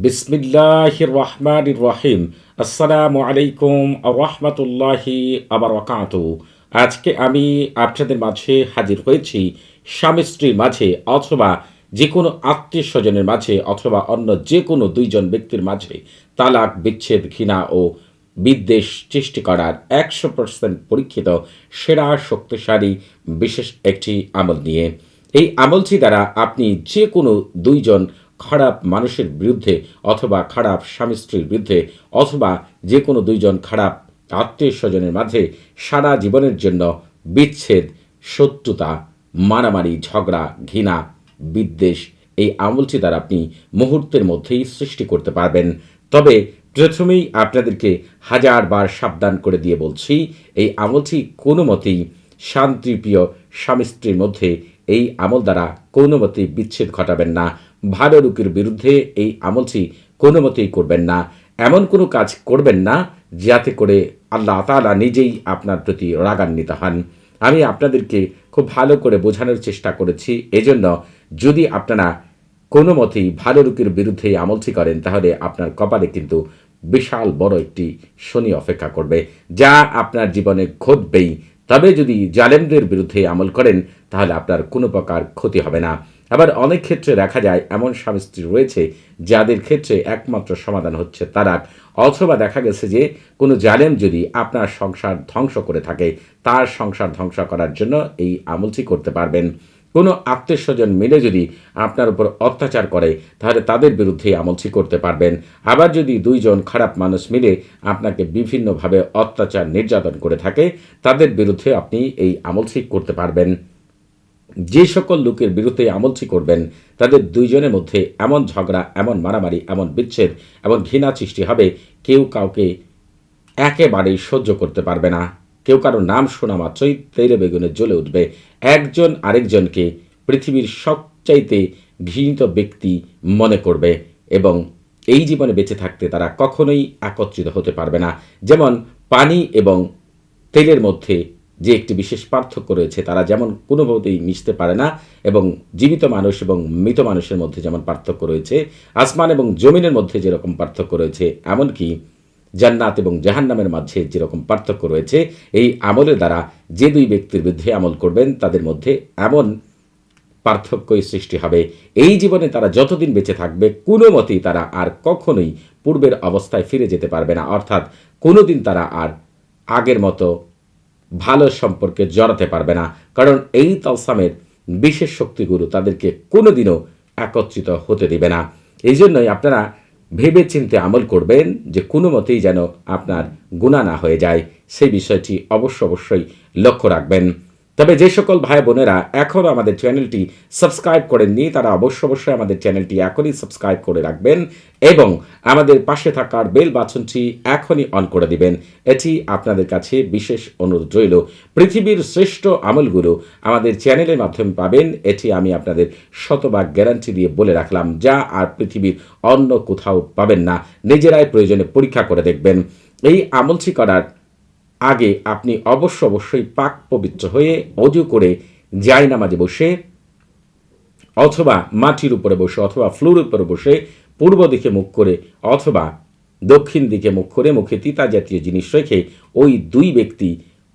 বিসমিল্লাহ রহমান রহিম। আসসালামু আলাইকুম রহমতুল্লাহি আবরকাত আজকে আমি আপনাদের মাঝে হাজির হয়েছি স্বামী স্ত্রীর মাঝে অথবা যে কোনো আত্মীয় স্বজনের মাঝে অথবা অন্য যে কোনো দুইজন ব্যক্তির মাঝে তালাক, বিচ্ছেদ, ঘৃণা ও বিদ্বেষ সৃষ্টি করার একশো পার্সেন্ট পরীক্ষিত, সেরা, শক্তিশালী, বিশেষ একটি আমল নিয়ে। এই আমলটি দ্বারা আপনি যে কোনো দুইজন খারাপ মানুষের বিরুদ্ধে অথবা খারাপ স্বামী স্ত্রীর বিরুদ্ধে অথবা যে কোনো দুইজন খারাপ আত্মীয় স্বজনের মাঝে সারা জীবনের জন্য বিচ্ছেদ, শত্রুতা, মারামারি, ঝগড়া, ঘৃণা, বিদ্বেষ এই আমলটি দ্বারা আপনি মুহূর্তের মধ্যেই সৃষ্টি করতে পারবেন। তবে প্রথমেই আপনাদেরকে হাজারবার সাবধান করে দিয়ে বলছি, এই আমলটি কোনো মতেই শান্তিপ্রিয় স্বামী স্ত্রীর মধ্যে এই আমল দ্বারা কোনো মতেই বিচ্ছেদ ঘটাবেন না। ভালো লোকের বিরুদ্ধে এই আমলটি কোনো মতেই করবেন না। এমন কোনো কাজ করবেন না, যাতে করে আল্লাহ তালা নিজেই আপনার প্রতি রাগান্বিত হন। আমি আপনাদেরকে খুব ভালো করে বোঝানোর চেষ্টা করেছি। এজন্য যদি আপনারা কোনো মতেই ভালো লোকের বিরুদ্ধে আমলটি করেন, তাহলে আপনার কপালে কিন্তু বিশাল বড় একটি শনি অপেক্ষা করবে, যা আপনার জীবনে ঘটবেই। তবে যদি জালেমদের বিরুদ্ধে আমল করেন, তাহলে আপনার কোনো প্রকার ক্ষতি হবে না। আবার অনেক ক্ষেত্রে দেখা যায়, এমন স্বামী স্ত্রী রয়েছে, যাদের ক্ষেত্রে একমাত্র সমাধান হচ্ছে তারা অথবা দেখা গেছে যে, কোনো জালেম যদি আপনার সংসার ধ্বংস করে থাকে, তার সংসার ধ্বংস করার জন্য এই আমলটি করতে পারবেন। কোনো আত্মীয় স্বজন মিলে যদি আপনার উপর অত্যাচার করে, তাহলে তাদের বিরুদ্ধে আমলছি করতে পারবেন। আবার যদি দুইজন খারাপ মানুষ মিলে আপনাকে বিভিন্নভাবে অত্যাচার নির্যাতন করে থাকে, তাদের বিরুদ্ধে আপনি এই আমলছি করতে পারবেন। যে সকল লোকের বিরুদ্ধে আমলছি করবেন, তাদের দুইজনের মধ্যে এমন ঝগড়া, এমন মারামারি, এমন বিচ্ছেদ, এমন ঘৃণা সৃষ্টি হবে, কেউ কাউকে একেবারেই সহ্য করতে পারবে না। কেউ কারও নাম শোনা মাত্রই তেলে বেগুনে জ্বলে উঠবে। একজন আরেকজনকে পৃথিবীর সবচাইতে ঘৃণিত ব্যক্তি মনে করবে এবং এই জীবনে বেঁচে থাকতে তারা কখনোই একত্রিত হতে পারবে না। যেমন পানি এবং তেলের মধ্যে যে একটি বিশেষ পার্থক্য রয়েছে, তারা যেমন কোনোভাবেই মিশতে পারে না এবং জীবিত মানুষ এবং মৃত মানুষের মধ্যে যেমন পার্থক্য রয়েছে, আসমান এবং জমিনের মধ্যে যেরকম পার্থক্য রয়েছে, এমনকি জান্নাত এবং জাহান্নামের মাঝে যেরকম পার্থক্য রয়েছে, এই আমলের দ্বারা যে দুই ব্যক্তির বিরুদ্ধে আমল করবেন, তাদের মধ্যে এমন পার্থক্যই সৃষ্টি হবে। এই জীবনে তারা যতদিন বেঁচে থাকবে, কোনো মতেই তারা আর কখনোই পূর্বের অবস্থায় ফিরে যেতে পারবে না। অর্থাৎ কোনোদিন তারা আর আগের মতো ভালো সম্পর্কে জড়াতে পারবে না। কারণ এই তালসামের বিশেষ শক্তিগুলো তাদেরকে কোনোদিনও একত্রিত হতে দেবে না। এই জন্যই আপনারা ভেবে চিনতে আমল করবেন যে কোনো মতেই যেন আপনার গুণা না হয়ে যায়। সেই বিষয়টি অবশ্য অবশ্যই লক্ষ্য রাখবেন। তবে যে সকল ভাই বোনেরা এখনও আমাদের চ্যানেলটি সাবস্ক্রাইব করেননি, তারা অবশ্য অবশ্যই আমাদের চ্যানেলটি এখনই সাবস্ক্রাইব করে রাখবেন এবং আমাদের পাশে থাকার বেল বাছনটি এখনই অন করে দিবেন। এটি আপনাদের কাছে বিশেষ অনুরোধ রইল। পৃথিবীর শ্রেষ্ঠ আমলগুলো আমাদের চ্যানেলের মাধ্যমে পাবেন। এটি আমি আপনাদের শতভাগ গ্যারান্টি দিয়ে বলে রাখলাম, যা আর পৃথিবীর অন্য কোথাও পাবেন না। নিজেরাই প্রয়োজনে পরীক্ষা করে দেখবেন। এই আমলটি করার আগে আপনি অবশ্য অবশ্যই পাক পবিত্র হয়ে অজু করে যাই নামাজে বসে অথবা মাটির উপরে বসে অথবা ফ্লোর উপরে বসে পূর্ব দিকে মুখ করে অথবা দক্ষিণ দিকে মুখ করে মুখে তিতা জাতীয় জিনিস রেখে ওই দুই ব্যক্তি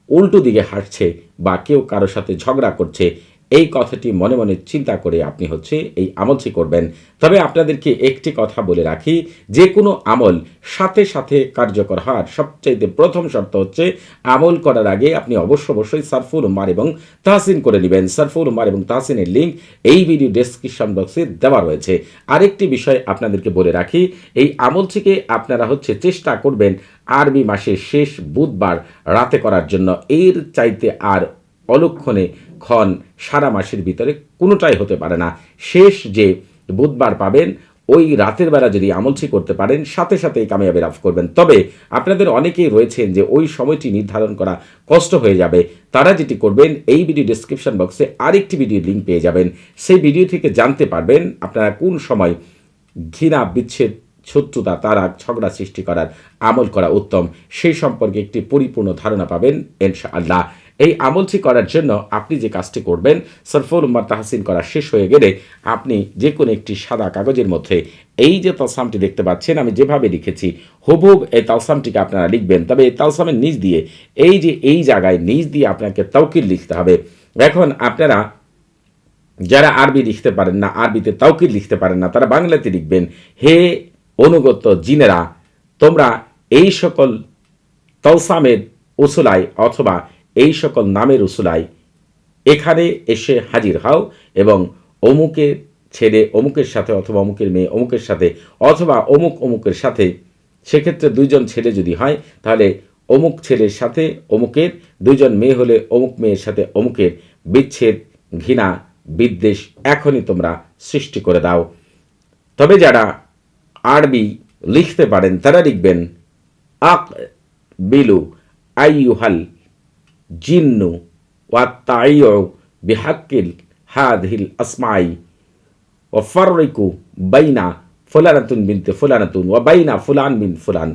উল্টো দিকে হাঁটছে বা কেউ কারোর সাথে ঝগড়া করছে এই কথাটি মনে মনে চিন্তা করে আপনি হচ্ছে এই আমলটি করবেন। তবে আপনাদেরকে একটি কথা বলে রাখি, যে কোনো আমল সাথে সাথে কার্যকর হওয়ার সবচাইতে প্রথম শর্ত হচ্ছে, আমল করার আগে আপনি অবশ্য অবশ্যই সারফুল উমার এবং তাহসিন করে নেবেন। সারফুল উমার এবং তাহসিনের লিঙ্ক এই ভিডিও ডেসক্রিপশন বক্সে দেওয়া রয়েছে। আরেকটি বিষয় আপনাদেরকে বলে রাখি, এই আমলটিকে আপনারা হচ্ছে চেষ্টা করবেন আরবি মাসের শেষ বুধবার রাতে করার জন্য। এর চাইতে আর অলক্ষণে ক্ষণ সারা মাসের ভিতরে কোনোটাই হতে পারে না। শেষ যে বুধবার পাবেন, ওই রাতের বেলা যদি আমলছি করতে পারেন, সাথে সাথে কামিয়াবি লাভ করবেন। তবে আপনাদের অনেকেই রয়েছেন যে ওই সময়টি নির্ধারণ করা কষ্ট হয়ে যাবে। তারা যেটি করবেন, এই ভিডিও ডিসক্রিপশন বক্সে আরেকটি ভিডিও লিঙ্ক পেয়ে যাবেন। সেই ভিডিও থেকে জানতে পারবেন আপনারা কোন সময় ঘৃণা, বিচ্ছেদ, শত্রুতা তারা ঝগড়া সৃষ্টি করার আমল করা উত্তম। সেই সম্পর্কে একটি পরিপূর্ণ ধারণা পাবেন ইনশা আল্লাহ এই আমলটি করার জন্য আপনি যে কাজটি করবেন, সরফুল উম্মার তাহসিন করা শেষ হয়ে গেলে আপনি যে কোনো একটি সাদা কাগজের মধ্যে এই যে তালসামটি দেখতে পাচ্ছেন, আমি যেভাবে লিখেছি হুবহুব এই তালসামটিকে আপনারা লিখবেন। তবে এই তালসামের নিচ দিয়ে, এই যে এই জায়গায় নিচ দিয়ে আপনাকে তৌকির লিখতে হবে। এখন আপনারা যারা আরবি লিখতে পারেন না, আরবিতে তাওকির লিখতে পারেন না, তারা বাংলাতে লিখবেন, হে অনুগত জিনেরা, তোমরা এই সকল তলসামের উসুলায় অথবা এই সকল নামের উসুলায় এখানে এসে হাজির হও এবং অমুকের ছেলে অমুকের সাথে অথবা অমুকের মেয়ে অমুকের সাথে অথবা অমুক অমুকের সাথে, সেক্ষেত্রে দুইজন ছেলে যদি হয়, তাহলে অমুক ছেলের সাথে অমুকের, দুইজন মেয়ে হলে অমুক মেয়ের সাথে অমুকের। বিচ্ছেদ, ঘৃণা, বিদ্বেষ এখনই তোমরা সৃষ্টি করে দাও। তবে যারা আরবি লিখতে পারেন, তারা লিখবেন, আক বিলু আইয়ুহাল জিন্নু ওয়া ওয়াত্তাইয় বিহাক্কিল হাদহিল আসমাই ও ফারিকু বাইনা ফুলানাতুন বিনতে ফুলানাতুন ও বাইনা ফুলান বিন ফুলান।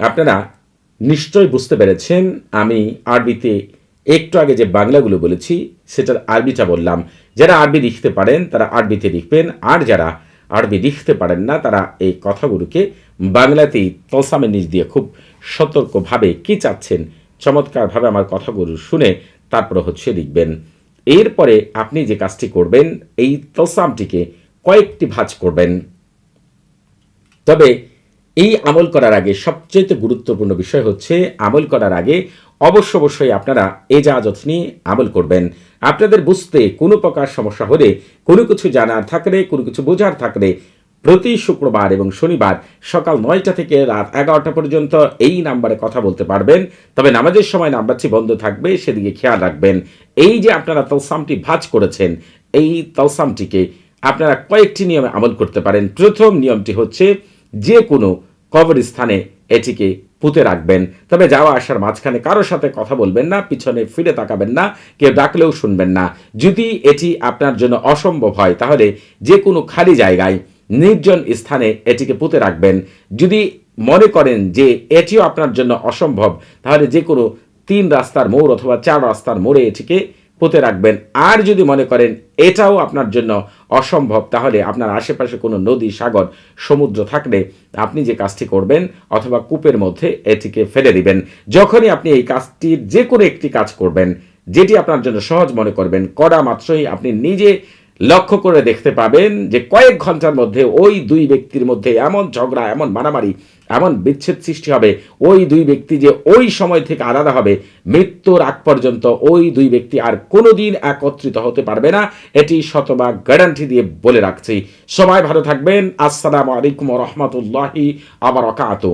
আপনারা নিশ্চয় বুঝতে পেরেছেন, আমি আরবিতে একটু আগে যে বাংলাগুলো বলেছি, সেটার আরবিটা বললাম। যারা আরবি লিখতে পারেন, তারা আরবিতে লিখবেন, আর যারা আরবি লিখতে পারেন না, তারা এই কথাগুলোকে বাংলাতেই তলসামের নিচ দিয়ে খুব সতর্কভাবে কি চাচ্ছেন চমৎকারভাবে আমার কথাগুলো শুনে তারপরে হচ্ছে লিখবেন, এরপরে আপনি যে কাজটি করবেন, এই তলসামটিকে কয়েকটি ভাঁজ করবেন। তবে এই আমল করার আগে সবচেয়ে গুরুত্বপূর্ণ বিষয় হচ্ছে, আমল করার আগে অবশ্য অবশ্যই আপনারা এ এজাজত নিয়ে আমল করবেন। আপনাদের বুঝতে কোনো প্রকার সমস্যা হলে কোনো কিছু জানার থাকলে, কোনো কিছু বোঝার থাকলে প্রতি শুক্রবার এবং শনিবার সকাল নয়টা থেকে রাত এগারোটা পর্যন্ত এই নাম্বারে কথা বলতে পারবেন। তবে নামাজের সময় নাম্বারটি বন্ধ থাকবে, সেদিকে খেয়াল রাখবেন। এই যে আপনারা তলসামটি ভাজ করেছেন, এই তলসামটিকে আপনারা কয়েকটি নিয়মে আমল করতে পারেন। প্রথম নিয়মটি হচ্ছে যে কোনো কবরস্থানে এটিকে পুঁতে রাখবেন। তবে যাওয়া আসার মাঝখানে কারোর সাথে কথা বলবেন না, পিছনে ফিরে তাকাবেন না, কেউ ডাকলেও শুনবেন না। যদি এটি আপনার জন্য অসম্ভব হয়, তাহলে যে কোনো খালি জায়গায় নির্জন স্থানে এটিকে পুঁতে রাখবেন। যদি মনে করেন যে এটিও আপনার জন্য অসম্ভব, তাহলে যে কোনো তিন রাস্তার মোড় অথবা চার রাস্তার মোড়ে এটিকে পুঁতে রাখবেন। আর যদি মনে করেন এটাও আপনার জন্য অসম্ভব, তাহলে আপনার আশেপাশে কোনো নদী, সাগর, সমুদ্র থাকলে আপনি যে কাজটি করবেন অথবা কূপের মধ্যে এটিকে ফেলে দিবেন। যখনই আপনি এই কাজটির যে কোনো একটি কাজ করবেন, যেটি আপনার জন্য সহজ মনে করবেন, করা মাত্রই আপনি নিজে লক্ষ্য করে দেখতে পাবেন যে কয়েক ঘণ্টার মধ্যে ওই দুই ব্যক্তির মধ্যে এমন ঝগড়া, এমন মারামারি, এমন বিচ্ছেদ সৃষ্টি হবে। ওই দুই ব্যক্তি যে ওই সময় থেকে আলাদা হবে, মৃত্যুর আগ পর্যন্ত ওই দুই ব্যক্তি আর কোনোদিন একত্রিত হতে পারবে না। এটি শতভাগ গ্যারান্টি দিয়ে বলে রাখছি। সবাই ভালো থাকবেন। আসসালামু আলাইকুম রহমতুল্লাহি আবার অকাত